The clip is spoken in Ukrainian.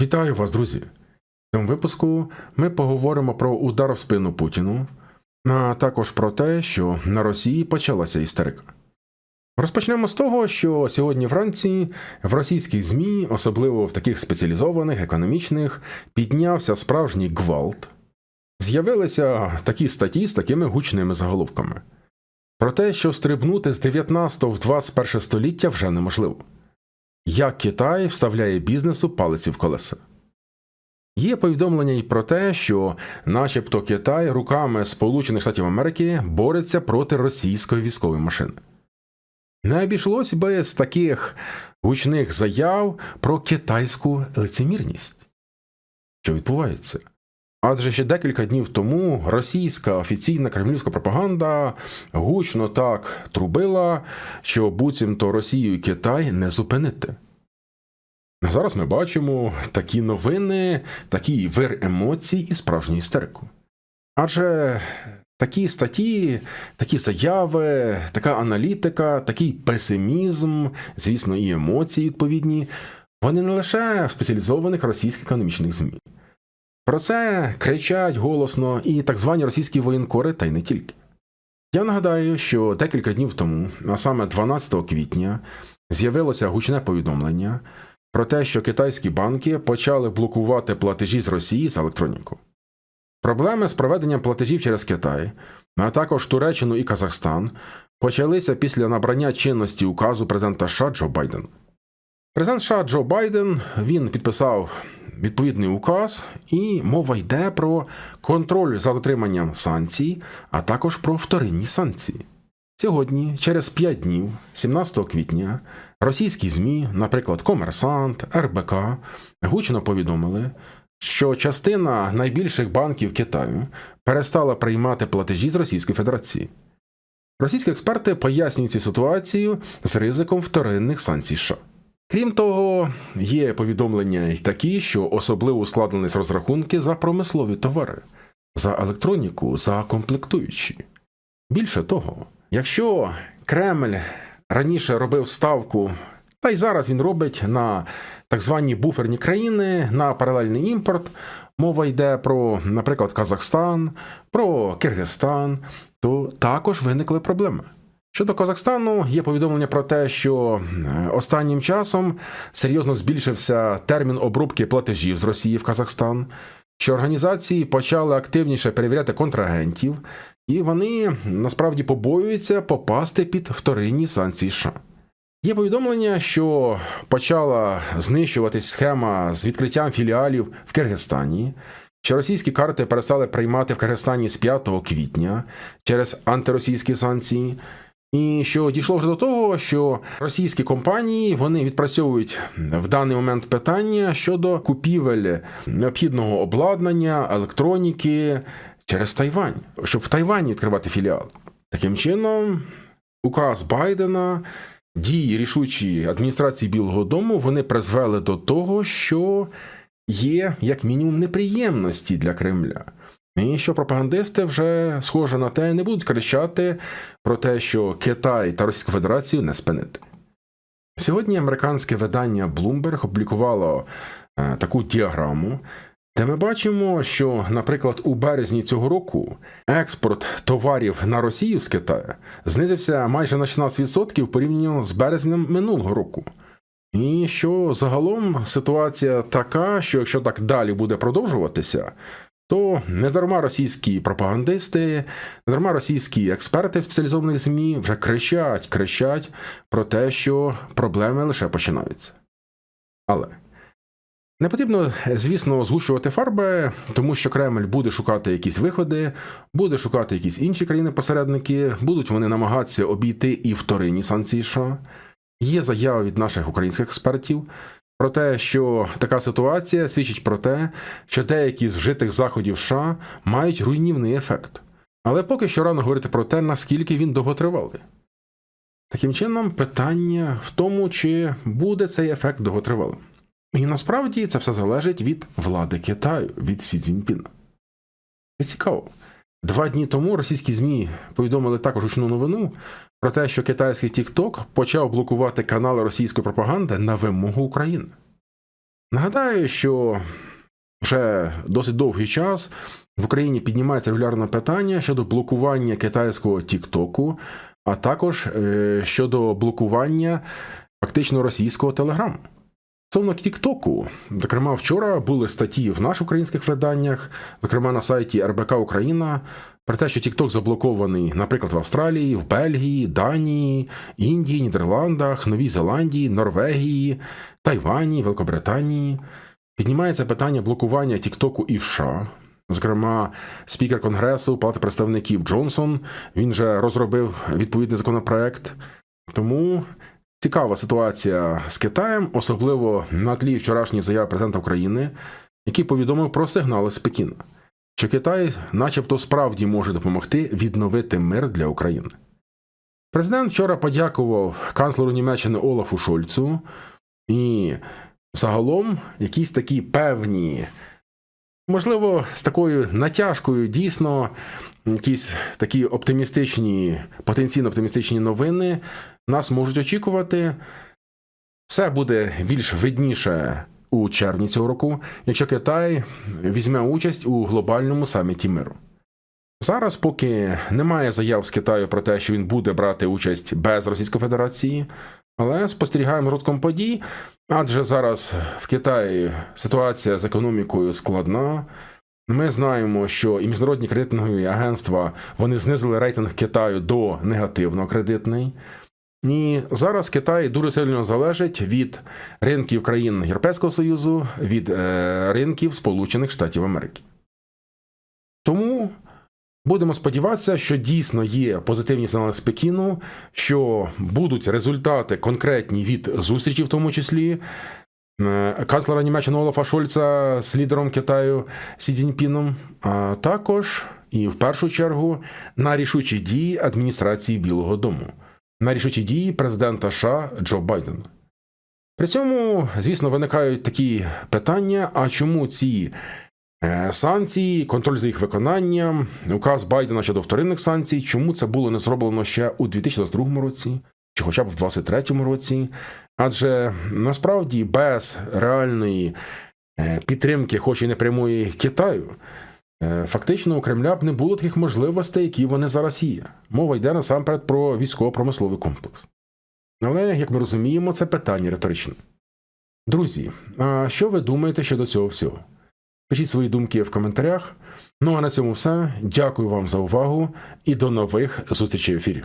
Вітаю вас, друзі! В цьому випуску ми поговоримо про удар в спину Путіну, а також про те, що на Росії почалася істерика. Розпочнемо з того, що сьогодні вранці в російських ЗМІ, особливо в таких спеціалізованих, економічних, піднявся справжній гвалт. З'явилися такі статті з такими гучними заголовками. Про те, що стрибнути з 19 в 21 століття вже неможливо. Як Китай вставляє бізнесу палиці в колеса. Є повідомлення й про те, що, начебто, Китай руками Сполучених Штатів Америки бореться проти російської військової машини. Не обійшлось без таких гучних заяв про китайську лицемірність. Що відбувається? Адже ще декілька днів тому російська офіційна кремлівська пропаганда гучно так трубила, що буцімто Росію і Китай не зупинити. Зараз ми бачимо такі новини, такий вир емоцій і справжню істерику. Адже такі статті, такі заяви, така аналітика, такий песимізм, звісно, і емоції відповідні, вони не лише в спеціалізованих російських економічних ЗМІ. Про це кричать голосно і так звані російські воєнкори, та й не тільки. Я нагадаю, що декілька днів тому, а саме 12 квітня, з'явилося гучне повідомлення про те, що китайські банки почали блокувати платежі з Росії за електроніку. Проблеми з проведенням платежів через Китай, а також Туреччину і Казахстан, почалися після набрання чинності указу президента США Джо Байдена. Президент США Джо Байден він підписав відповідний указ, і мова йде про контроль за дотриманням санкцій, а також про вторинні санкції. Сьогодні, через 5 днів, 17 квітня, російські ЗМІ, наприклад, Комерсант, РБК, гучно повідомили, що частина найбільших банків Китаю перестала приймати платежі з Російської Федерації. Російські експерти пояснюють цю ситуацію з ризиком вторинних санкцій США. Крім того, є повідомлення й такі, що особливо ускладнились розрахунки за промислові товари, за електроніку, за комплектуючі. Більше того, якщо Кремль раніше робив ставку, та й зараз він робить на так звані буферні країни, на паралельний імпорт, мова йде про, наприклад, Казахстан, про Киргизстан, то також виникли проблеми. Щодо Казахстану, є повідомлення про те, що останнім часом серйозно збільшився термін обробки платежів з Росії в Казахстан, що організації почали активніше перевіряти контрагентів, і вони насправді побоюються попасти під вторинні санкції США. Є повідомлення, що почала знищуватись схема з відкриттям філіалів в Киргизстані, що російські карти перестали приймати в Киргизстані з 5 квітня через антиросійські санкції. І що дійшло вже до того, що російські компанії вони відпрацьовують в даний момент питання щодо купівель необхідного обладнання, електроніки через Тайвань, щоб в Тайвані відкривати філіал. Таким чином, указ Байдена, дії рішучі адміністрації Білого Дому вони призвели до того, що є як мінімум неприємності для Кремля. І що пропагандисти вже схоже на те не будуть кричати про те, що Китай та Російську Федерацію не спинити. Сьогодні американське видання Bloomberg опублікувало е, таку діаграму, де ми бачимо, що, наприклад, у березні цього року експорт товарів на Росію з Китаю знизився майже на 16% порівняно з березнем минулого року. І що загалом ситуація така, що якщо так далі буде продовжуватися, то недарма російські пропагандисти, недарма російські експерти в спеціалізованих ЗМІ вже кричать, кричать про те, що проблеми лише починаються. Але не потрібно, звісно, згущувати фарби, тому що Кремль буде шукати якісь виходи, буде шукати якісь інші країни-посередники, будуть вони намагатися обійти і вторинні санкції США. Є заява від наших українських експертів про те, що така ситуація свідчить про те, що деякі з вжитих заходів США мають руйнівний ефект. Але поки що рано говорити про те, наскільки він довготривалий. Таким чином, питання в тому, чи буде цей ефект довготривалим. І насправді це все залежить від влади Китаю, від Сі Цзіньпіна. І цікаво. Два дні тому російські ЗМІ повідомили також гучну новину про те, що китайський TikTok почав блокувати канали російської пропаганди на вимогу України. Нагадаю, що вже досить довгий час в Україні піднімається регулярне питання щодо блокування китайського Тіктоку, а також е, щодо блокування фактично російського телеграму. Стосовно Тіктоку, зокрема, вчора були статті в наших українських виданнях, зокрема на сайті РБК Україна, про те, що Тікток заблокований, наприклад, в Австралії, в Бельгії, Данії, Індії, Нідерландах, Новій Зеландії, Норвегії, Тайвані, Великобританії. Піднімається питання блокування Тіктоку і в США. Зокрема, спікер Конгресу, Палати представників Джонсон, він же розробив відповідний законопроект. Тому цікава ситуація з Китаєм, особливо на тлі вчорашньої заяви президента України, який повідомив про сигнали з Пекіна, що Китай, начебто, справді може допомогти відновити мир для України. Президент вчора подякував канцлеру Німеччини Олафу Шольцу і загалом якісь такі певні. Можливо, з такою натяжкою дійсно якісь такі оптимістичні, потенційно оптимістичні новини нас можуть очікувати. Все буде більш видніше у червні цього року, якщо Китай візьме участь у глобальному саміті миру. Зараз, поки немає заяв з Китаю про те, що він буде брати участь без Російської Федерації, але спостерігаємо розвитком подій, адже зараз в Китаї ситуація з економікою складна. Ми знаємо, що і міжнародні кредитні агентства вони знизили рейтинг Китаю до негативно кредитний. І зараз Китай дуже сильно залежить від ринків країн Європейського Союзу, від е, ринків Сполучених Штатів Америки. Будемо сподіватися, що дійсно є позитивні сигнали з Пекіну, що будуть результати конкретні від зустрічі, в тому числі. Е, Канцлера Німеччини Олафа Шольца з лідером Китаю Сі Цзіньпіном, а також і в першу чергу на рішучі дії адміністрації Білого Дому на рішучі дії президента США Джо Байдена. При цьому, звісно, виникають такі питання: а чому ці санкції, контроль за їх виконанням, указ Байдена щодо вторинних санкцій, чому це було не зроблено ще у 2022 році, чи хоча б в 2023 році? Адже насправді без реальної е, підтримки, хоч і непрямої Китаю. Е, фактично, у Кремля б не було таких можливостей, які вони зараз є. Мова йде насамперед про військово-промисловий комплекс. Але, як ми розуміємо, це питання риторичне. Друзі, а що ви думаєте щодо цього всього? Пишіть свої думки в коментарях. Ну а на цьому все. Дякую вам за увагу і до нових зустрічей в ефірі.